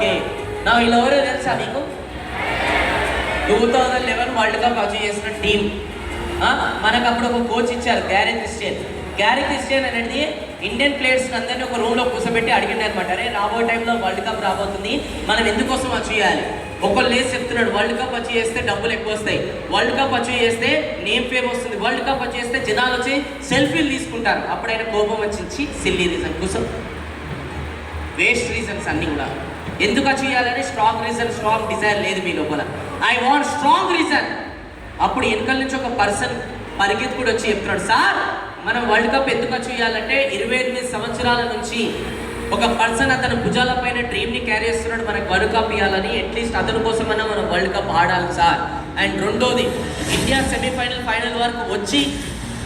Okay నా వీళ్ళు ఎవరో తెలుసా నీకు? Two thousand eleven world cup achieve చేసిన టీం మనకు అప్పుడు ఒక కోచ్ ఇచ్చారు గ్యారీ క్రిస్టియన్ గ్యారీ క్రిస్టియన్ అనేది ఇండియన్ ప్లేయర్స్ అందరినీ ఒక రూమ్లో కూర్చోబెట్టి అడిగిండు అనమాట అరే రాబోయే టైంలో వరల్డ్ కప్ రాబోతుంది మనం ఎందుకోసం అచీవ్ చేయాలి? ఒకళ్ళు లేసి చెప్తున్నాడు వరల్డ్ కప్ అచీవ్ చేస్తే డబ్బులు ఎక్కువ వస్తాయి. వరల్డ్ కప్ అచీవ్ చేస్తే నేమ్ ఫేమ్ వస్తుంది. వరల్డ్ కప్ అచీవ్ చేస్తే జనాలు వచ్చి సెల్ఫీలు తీసుకుంటారు. అప్పుడైనా కోపం వచ్చి సిల్లీ రీజన్ కోసం వేస్ట్ రీజన్స్ అన్నీ కూడా. ఎందుకు చేయాలని స్ట్రాంగ్ రీజన్ స్ట్రాంగ్ డిజైర్ లేదు మీ లోపల. ఐ వాంట్ స్ట్రాంగ్ రీజన్ అప్పుడు వెనుకల నుంచి ఒక పర్సన్ పరిగెత్తుకుడు వచ్చి చెప్తున్నాడు సార్ మనం వరల్డ్ కప్ ఎందుకు చేయాలంటే ఇరవై ఎనిమిది సంవత్సరాల నుంచి ఒక పర్సన్ అతని భుజాల పైన డ్రీమ్ని క్యారీ చేస్తున్నాడు మనకు వరల్డ్ కప్ ఇవ్వాలని అట్లీస్ట్ అతని కోసమన్నా మనం వరల్డ్ కప్ ఆడాలి సార్. అండ్ రెండోది ఇండియా సెమీఫైనల్ ఫైనల్ వరకు వచ్చి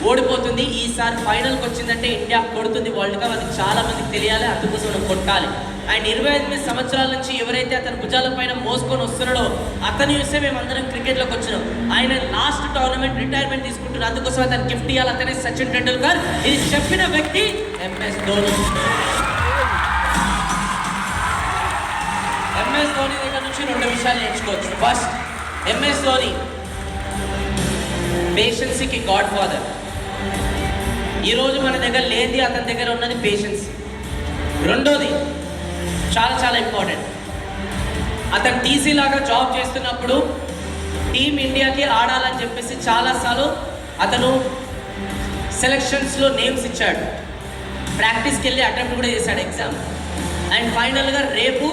ఓడిపోతుంది. ఈసారి ఫైనల్కి వచ్చిందంటే ఇండియా కొడుతుంది. వరల్డ్ కప్ అది చాలా మందికి తెలియాలి. అందుకోసం మనం కొట్టాలి. ఆయన ఇరవై ఎనిమిది సంవత్సరాల నుంచి ఎవరైతే అతని భుజాల పైన మోసుకొని వస్తున్నాడో అతని చూస్తే మేము అందరం క్రికెట్లోకి వచ్చినాం. ఆయన లాస్ట్ టోర్నమెంట్ రిటైర్మెంట్ తీసుకుంటున్నారు. అందుకోసం అతను గిఫ్ట్ ఇవ్వాలి అతనే సచిన్ టెండూల్కర్. ఇది చెప్పిన వ్యక్తి ఎంఎస్ ధోని. ఎంఎస్ ధోని దగ్గర నుంచి రెండు విషయాలు నేర్చుకోవచ్చు. ఫస్ట్ ఎంఎస్ ధోని పేషెన్సీకి గాడ్ ఫాదర్ ఈరోజు మన దగ్గర లేనిది అతని దగ్గర ఉన్నది పేషెన్స్ రెండోది చాలా చాలా ఇంపార్టెంట్ అతను టీసీ లాగా జాబ్ చేస్తున్నప్పుడు టీమ్ ఇండియాకి ఆడాలని చెప్పేసి చాలాసార్లు అతను సెలెక్షన్స్లో నేమ్స్ ఇచ్చాడు. ప్రాక్టీస్కి వెళ్ళి అటెంప్ట్ కూడా చేశాడు ఎగ్జామ్ అండ్ ఫైనల్గా రేపు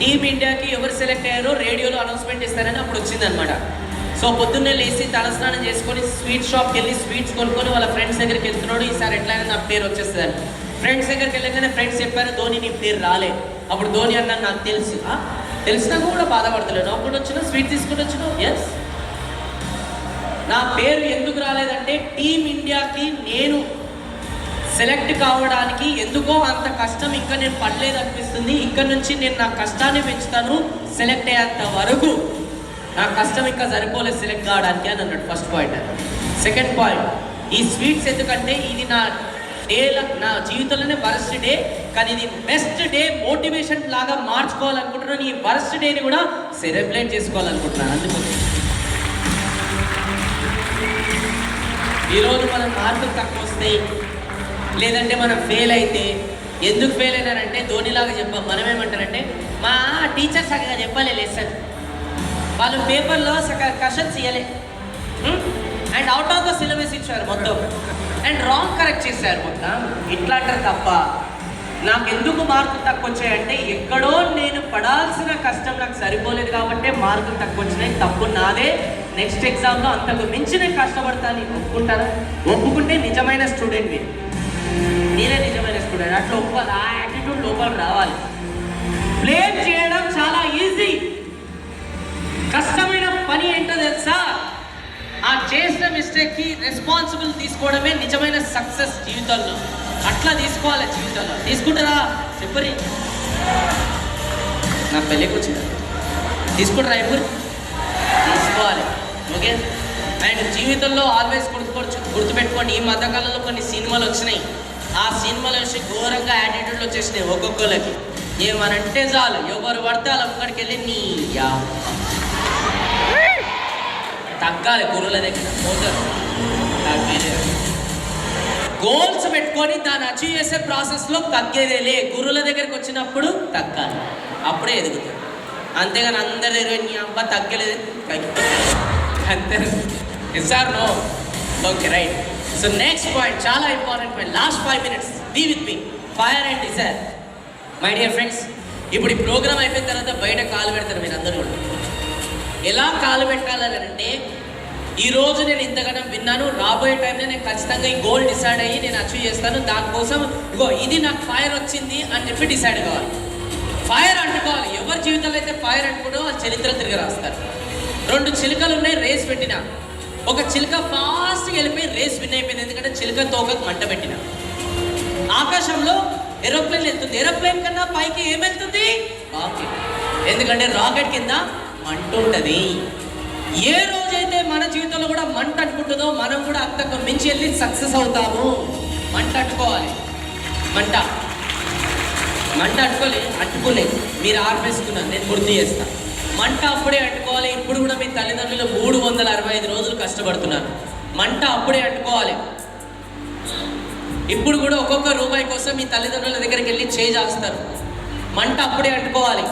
టీమ్ ఇండియాకి ఎవరు సెలెక్ట్ అయ్యారో రేడియోలో అనౌన్స్మెంట్ ఇస్తారని అప్పుడు వచ్చిందనమాట సో పొద్దున్నే లేచి తలస్నానం చేసుకొని స్వీట్ షాప్కి వెళ్ళి స్వీట్స్ కొనుక్కొని వాళ్ళ ఫ్రెండ్స్ దగ్గరికి వెళ్తున్నాడు. ఈసారి ఎట్లయినా నా పేరు వచ్చేస్తుంది ఫ్రెండ్స్ దగ్గరికి వెళ్ళగానే ఫ్రెండ్స్ చెప్పారు ధోని నీ పేరు రాలే. అప్పుడు ధోని అన్న నాకు తెలుసు. తెలిసినా కూడా బాధపడతలేను. అప్పుడు వచ్చిన స్వీట్ తీసుకుని వచ్చిన? ఎస్ నా పేరు ఎందుకు రాలేదంటే టీమ్ ఇండియాకి నేను సెలెక్ట్ కావడానికి ఎందుకో అంత కష్టం ఇంకా నేను పడలేదు అనిపిస్తుంది ఇక్కడ నుంచి నేను నా కష్టాన్ని పెంచుతాను. సెలెక్ట్ అయ్యేంత వరకు నా కష్టం ఇంకా సరిపోలేదు సెలెక్ట్ కావడానికి అని అన్నాడు ఫస్ట్ పాయింట్. సెకండ్ పాయింట్ ఈ స్వీట్స్ ఎందుకంటే ఇది నా డేల నా జీవితంలోనే వరస్ట్ డే. కానీ ఇది బెస్ట్ డే మోటివేషన్ లాగా మార్చుకోవాలనుకుంటున్నాను ఈ వర్స్ట్ డేని కూడా సెలబ్రేట్ చేసుకోవాలనుకుంటున్నాను. అందుకోసం ఈరోజు మనం మార్కులు తక్కువ వస్తాయి లేదంటే మనం ఫెయిల్ అయితే ఎందుకు ఫెయిల్ అయినారంటే ధోనిలాగా చెప్పాం మనం ఏమంటారంటే మా టీచర్ సగగా చెప్పాలి లెసన్ వాళ్ళు పేపర్లో సగ కషన్స్ ఇవ్వలే and out of the syllabus ఇచ్చారు మొత్తం. అండ్ రాంగ్ కరెక్ట్ చేశారు మొత్తం. ఇట్లా అంటారు తప్ప. నాకు ఎందుకు మార్కులు తక్కువ వచ్చాయంటే ఎక్కడో నేను పడాల్సిన కష్టం నాకు సరిపోలేదు కాబట్టి మార్కులు తక్కువ వచ్చినాయి తప్పు నాదే. నెక్స్ట్ ఎగ్జామ్లో అంతకు మించి నేను కష్టపడతాను ఒప్పుకుంటారా? ఒప్పుకుంటే నిజమైన స్టూడెంట్ నేనే నిజమైన స్టూడెంట్. అట్లా ఒప్పుకోవాలి ఆ యాటిట్యూడ్ లోపల రావాలి. బ్లేమ్ చేయడం చాలా ఈజీ. కష్టమైన పని ఏంటో తెలుసా? ఆ చేసిన మిస్టేక్కి రెస్పాన్సిబుల్ తీసుకోవడమే నిజమైన సక్సెస్ జీవితంలో. అట్లా తీసుకోవాలి జీవితంలో. తీసుకుంటారా? చెప్పరి నా పెళ్ళికి వచ్చింది. తీసుకుంటారా ఎప్పుడు తీసుకోవాలి. ఓకే? అండ్ జీవితంలో ఆల్వేస్ గుర్తుపరచు గుర్తుపెట్టుకోండి ఈ మధ్యకాలంలో కొన్ని సినిమాలు వచ్చినాయి. ఆ సినిమాలు వచ్చి ఘోరంగా యాటిట్యూడ్లు వచ్చేసినాయి ఒక్కొక్కరికి ఏమనంటే చాలు ఎవరు పడితే వాళ్ళ ఒక్కడికి వెళ్ళి నీ యా తగ్గాలి గురువుల దగ్గర. పోతారు. తగ్గలేదు గోల్స్ పెట్టుకొని దాన్ని అచీవ్ చేసే ప్రాసెస్లో తగ్గేదేలే గురువుల దగ్గరికి వచ్చినప్పుడు తగ్గాలి. అప్పుడే ఎదుగుతాడు అంతేగాని అందరి దగ్గర నీ అబ్బా తగ్గలేదు. అంతే. Sir no okay right so next point చాలా important point last five minutes be with me fire and desire my dear friends ఇప్పుడు ఈ ప్రోగ్రామ్ అయిపోయిన తర్వాత బయట కాలు పెడతారు మీరు అందరూ కూడా. ఎలా కాలు పెట్టాలని అంటే ఈ రోజు నేను ఇంతగానం విన్నాను. రాబోయే టైంలో నేను ఖచ్చితంగా ఈ గోల్ డిసైడ్ అయ్యి నేను అచీవ్ చేస్తాను. దానికోసం ఇగో ఇది నాకు ఫైర్ వచ్చింది అని చెప్పి డిసైడ్ కావాలి. ఫైర్ అంటుకోవాలి. ఎవరి జీవితంలో అయితే ఫైర్ అంటుకోవడం ఆ చరిత్ర తిరిగి రాస్తారు. రెండు చిలుకలు ఉన్నాయి రేస్ పెట్టిన. ఒక చిలుక ఫాస్ట్గా వెళ్ళిపోయి రేస్ విన్ అయిపోయింది. ఎందుకంటే చిలుక తోకకు మంట పెట్టిన. ఆకాశంలో ఏరోప్లేన్ వెళ్తుంది. ఏరోప్లేన్ కన్నా పైకి ఏం వెళ్తుంది? రాకెట్ ఎందుకంటే రాకెట్ కింద మంట ఉంటుంది. ఏ రోజైతే మన జీవితంలో కూడా మంట అంటుకుంటుందో మనం కూడా అంతకు మించి వెళ్ళి సక్సెస్ అవుతాము. మంట అంటుకోవాలి. మంట. మంట అంటుకోలే అట్టుకోలేదు మీరు ఆర్పేసుకున్నారు నేను గుర్తు చేస్తా. మంట అప్పుడే అంటుకోవాలి. ఇప్పుడు కూడా మీ తల్లిదండ్రులు మూడు వందల అరవై ఐదు రోజులు కష్టపడుతున్నారు. మంట అప్పుడే అంటుకోవాలి. ఇప్పుడు కూడా ఒక్కొక్క రూపాయి కోసం మీ తల్లిదండ్రుల దగ్గరికి వెళ్ళి చేస్తారు. మంట అప్పుడే అంటుకోవాలి.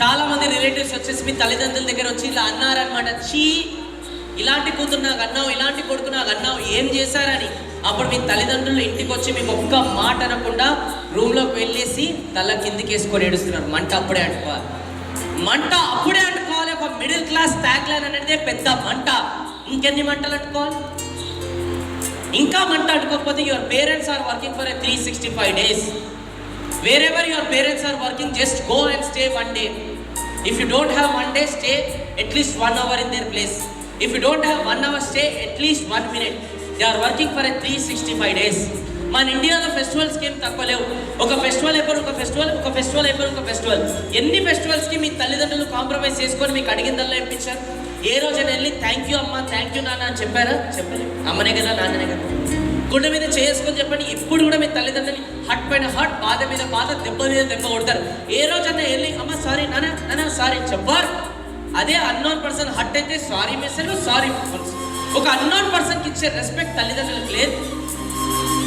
చాలా మంది రిలేటివ్స్ వచ్చేసి మీ తల్లిదండ్రుల దగ్గర వచ్చి ఇలా అన్నారనమాట చీ ఇలాంటి కూతురు నాకు అన్నావు ఇలాంటి కొడుకు నాకు అన్నావు ఏం చేశారని. అప్పుడు మీ తల్లిదండ్రులు ఇంటికి వచ్చి మీకు ఒక్క మాట అనకుండా రూమ్లోకి వెళ్ళేసి తల కిందికి వేసుకొని ఏడుస్తున్నారు. మంట అప్పుడే అంటుకోవాలి. మంట అప్పుడే అంటుకోవాలి. ఒక మిడిల్ క్లాస్ ట్యాగ్ లైన్ అనేది పెద్ద మంట. ఇంకెన్ని మంటలు అంటుకోవాలి? ఇంకా మంట అంటుకోకపోతే your parents are working for a three sixty five days wherever your parents are working just go and stay one day if you don't have one day stay at least one hour in their place if you don't have one hour stay at least one minute they are working for three sixty five days మన ఇండియాలో ఫెస్టివల్స్కి ఏం తక్కువ లేవు ఒక festival అయిపోయి ఒక festival ఒక festival అయిపోయి ఒక ఫెస్టివల్ ఎన్ని ఫెస్టివల్స్కి మీ తల్లిదండ్రులు కాంప్రమైజ్ చేసుకొని మీకు అడిగిందల్లా ఇప్పించారు ఏ రోజైనా వెళ్ళి థ్యాంక్ యూ అమ్మ థ్యాంక్ యూ నాన్న అని చెప్పారా చెప్పలేదు అమ్మనే కదా నాన్ననే కదా గుండె మీద చేసుకొని చెప్పండి. ఇప్పుడు కూడా మీ తల్లిదండ్రులు హట్ పైన హట్ బాధ మీద బాధ దెబ్బ మీద దెబ్బ కొడతారు. ఏ రోజన్నా వెళ్ళి అమ్మ సారీ నానా నానా సారీ చెప్పారు. అదే అన్నోన్ పర్సన్ హట్ అయితే సారీ మెసేజ్ సారీ ఒక అన్నోన్ పర్సన్కి ఇచ్చే రెస్పెక్ట్ తల్లిదండ్రులకు లేదు.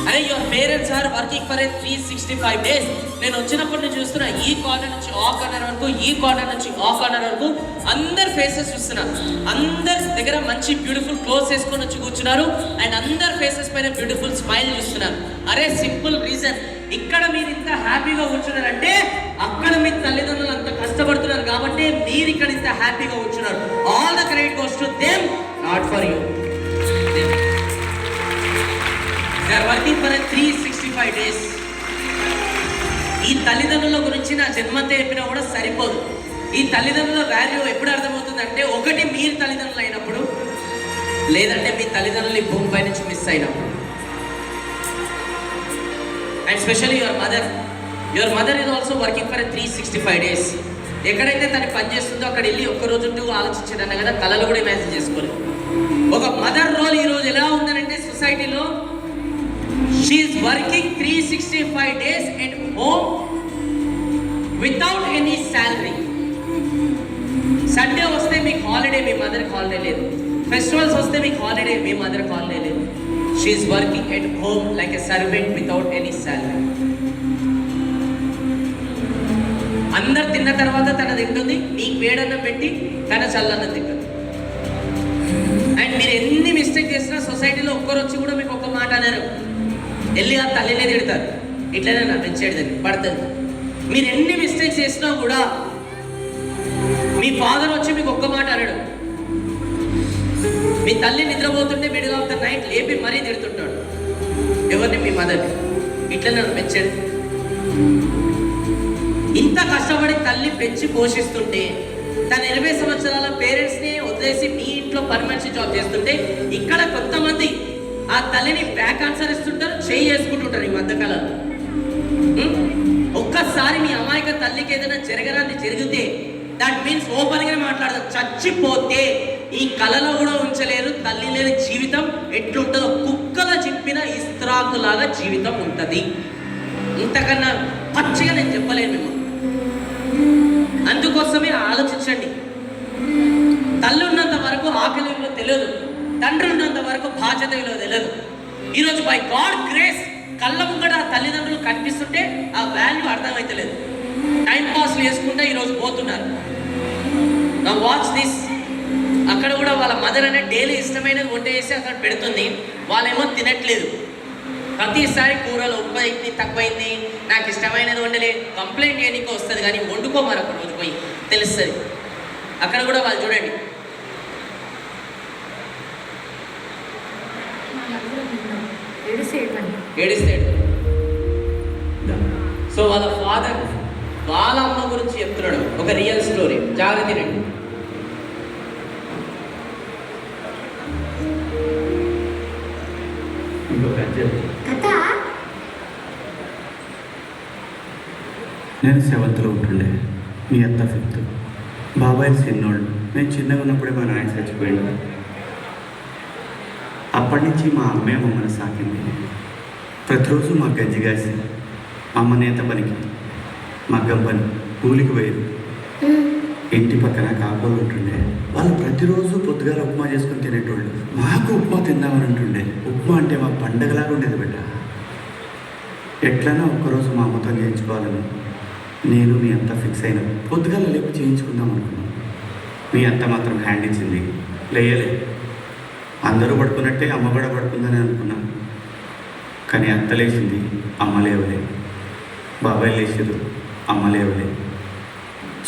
అరే your parents are working for a three sixty five days నేను వచ్చినప్పటి నుంచి చూస్తున్నా ఈ కార్నర్ నుంచి ఆ కార్నర్ వరకు ఈ కార్నర్ నుంచి ఆ కార్నర్ వరకు అందరు ఫేసెస్ చూస్తున్నా. అందరి దగ్గర మంచి బ్యూటిఫుల్ క్లోత్స్ వేసుకొని వచ్చి కూర్చున్నారు. అండ్ అందరి ఫేసెస్ పైన బ్యూటిఫుల్ స్మైల్ చూస్తున్నారు. అరే సింపుల్ రీజన్ ఇక్కడ మీరు ఇంత హ్యాపీగా కూర్చున్నారంటే అక్కడ మీ తల్లిదండ్రులు అంత కష్టపడుతున్నారు కాబట్టి మీరు ఇక్కడ ఇంత హ్యాపీగా కూర్చున్నారు. All the credit goes to them not for you are working for three sixty five days ఈ తల్లిదండ్రుల గురించి నా జన్మంతా చెప్పినా కూడా సరిపోదు. ఈ తల్లిదండ్రుల వాల్యూ ఎప్పుడు అర్థమవుతుందంటే ఒకటి మీరు తల్లిదండ్రులు అయినప్పుడు లేదంటే మీ తల్లిదండ్రులు భూమి భూమిపై నుంచి మిస్ అయినప్పుడు. And specially your mother your mother is also working for three sixty five days ఎక్కడైతే తను పని చేస్తుందో అక్కడ వెళ్ళి ఒక్క రోజు ఉంటూ ఆలోచించాడన్న కదా కళలు కూడా ఇమాజిన్ చేసుకోలేదు. ఒక మదర్ రోల్ ఈరోజు ఎలా ఉందనంటే సొసైటీలో she's working three sixty five days at home without any salary Sunday వస్తే మీకు హాలిడే మీ మదర్కి హాలిడే లేదు. ఫెస్టివల్స్ వస్తే మీకు హాలిడే మీ మదర్కి హాలిడే లేదు. She's working at home like a servant without any salary అందరు తిన్న తర్వాత తన తింటుంది నీకు వేడన్నం పెట్టి తన చల్లన్నం తింటుంది. అండ్ మీరు ఎన్ని మిస్టేక్ చేసినా సొసైటీలో ఒక్కరు వచ్చి కూడా మీకు ఒక్క మాట అన్నారు వెళ్ళి ఆ తల్లినే తిడతారు. ఇట్లనే నా పెంచేది పడుతుంది మీరు ఎన్ని మిస్టేక్స్ చేసినా కూడా మీ ఫాదర్ వచ్చి మీకు ఒక్క మాట అనడు. మీ తల్లి నిద్రపోతుంటే మీరు ఆఫ్ నైట్ లేపి మరీ తిడుతుంటాడు. ఎవరిని? మీ మదర్ని ఇట్లనే నన్ను పెంచాడు ఇంత కష్టపడి తల్లి పెంచి పోషిస్తుంటే తన ఇరవై సంవత్సరాల పేరెంట్స్ని వదిలేసి మీ ఇంట్లో పర్మనెన్సీ జాబ్ చేస్తుంటే ఇక్కడ కొంతమంది ఆ తల్లిని బ్యాక్ ఆన్సర్ ఇస్తుంటారు చేయి చేసుకుంటుంటారు ఈ మధ్యకాలంలో. ఒక్కసారి మీ అమాయక తల్లికి ఏదైనా జరగరాని జరిగితే దట్ మీన్స్ ఓపెన్గా మాట్లాడదు. చచ్చిపోతే ఈ కళలో కూడా ఉంచలేరు తల్లి లేని జీవితం ఎట్లుంటుందో కుక్కల చెప్పిన ఇస్త్రాకులాగా జీవితం ఉంటుంది. ఇంతకన్నా పచ్చిగా నేను చెప్పలేను మేము అందుకోసమే ఆలోచించండి. తల్లి ఉన్నంత వరకు ఆకలి తెలియదు. తండ్రి ఉన్నంత వరకు బాధ్యత విలువ తెలియదు ఈరోజు బై గాడ్ గ్రేస్ కళ్ళ ముంగట ఆ తల్లిదండ్రులు కనిపిస్తుంటే ఆ వాల్యూ అర్థమైతలేదు. టైం పాస్ చేసుకుంటే ఈరోజు పోతున్నారు. నా వాచ్ దిస్ అక్కడ కూడా వాళ్ళ మదర్ అనే డైలీ ఇష్టమైనది వంట చేసి అక్కడ పెడుతుంది. వాళ్ళేమో తినట్లేదు. ప్రతిసారి కూరలు ఉప్పైంది తక్కువైంది నాకు ఇష్టమైనది వండలే కంప్లైంట్ చేయడానికి వస్తుంది కానీ వండుకో అక్కడ రోజు పోయి. తెలుస్తుంది. అక్కడ కూడా వాళ్ళు చూడండి. ఏడిస్తాడు. సో వాళ్ళ ఫాదర్ వాళ్ళ అమ్మ గురించి చెప్తున్నాడు. ఒక రియల్ స్టోరీ జాగ్రత్త రండి. నేను సెవెంత్లో ఉంటుండే. మీ అత్త ఫిఫ్త్. బాబాయ్ చిన్నోడు నేను చిన్నగా ఉన్నప్పుడే మా నాయన చచ్చిపోయాడు. అప్పటి నుంచి మా అమ్మే మమ్మల్ని సాకింది. ప్రతిరోజు మా గజ్జి కాసి అమ్మ నేత పనికి మగ్గం పని కూలికి పోయేది ఇంటి పక్కన కాపులు ఉంటుండే. వాళ్ళు ప్రతిరోజు పొద్దుగాల ఉప్మా చేసుకుని తినేటోళ్ళు. మాకు ఉప్మా తిందామని ఉంటుండే. ఉప్మా అంటే మా పండగలాగా ఉండేది బిడ్డ. ఎట్లైనా ఒక్కరోజు మా అమ్మతో చేయించుకోవాలని నేను మీ అంత ఫిక్స్ అయినా పొద్దుగాల లేపు చేయించుకుందాం అనుకున్నాను మీ అంత మాత్రం హ్యాండ్ ఇచ్చింది. లేయలే. అందరూ పడుకున్నట్టే అమ్మ కూడా పడుకుందని అనుకున్నాను కానీ అత్త లేచింది అమ్మ లేవలే. బాబాయ్ లేచారు అమ్మ లేవలే.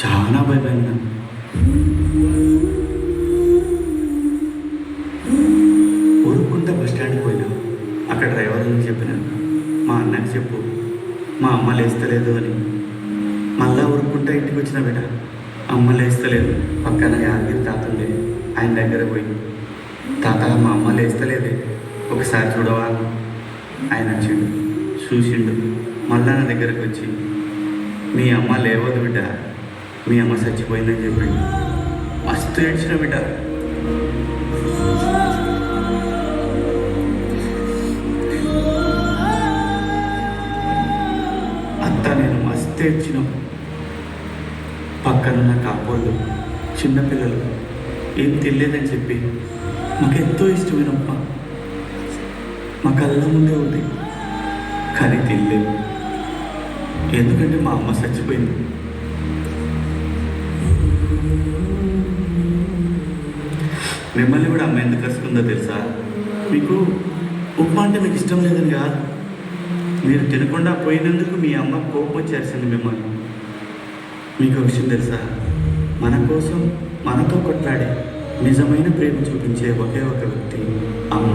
చాలా భయపడినా. ఊరుకుంటా బస్ స్టాండ్కి పోయినా. అక్కడ డ్రైవర్ అని చెప్పిన మా అన్నకి చెప్పు మా అమ్మ లేస్తలేదు అని. మళ్ళా ఊరుకుంటా ఇంటికి వచ్చిన బిడ్డ అమ్మ లేస్తలేదు పక్కన యాదగిరి తాతుండే ఆయన దగ్గర పోయి తాత మా అమ్మ లేస్తలేదే. ఒకసారి చూడవా? ఆయన వచ్చిండు చూసిండు. మళ్ళా నా దగ్గరకు వచ్చి మీ అమ్మ లేవదు బిడ్డ. మీ అమ్మ చచ్చిపోయిందని చెప్పిండు మస్తు ఏడ్చిన బిడ్డ. అత్త నేను మస్తు ఏడ్చిన. పక్కనున్న కాపోళ్ళు చిన్నపిల్లలు ఏం తెలియదని చెప్పి మాకెంతో ఇష్టమైన ఉప్మా మా కళ్ళ ముందే ఉంది కానీ తెలియలేదు ఎందుకంటే మా అమ్మ చచ్చిపోయింది. మిమ్మల్ని కూడా అమ్మ ఎందుకు కసుకుందో తెలుసా? మీకు ఉప్మా అంటే మీకు ఇష్టం లేదని కాదు. మీరు తినకుండా పోయినందుకు మీ అమ్మ కోపం వచ్చి మిమ్మల్ని. మీకు ఒక విషయం తెలుసా? మన కోసం మనతో కొట్లాడే నిజమైన ప్రేమ చూపించే ఒకే ఒక వ్యక్తి అమ్మ.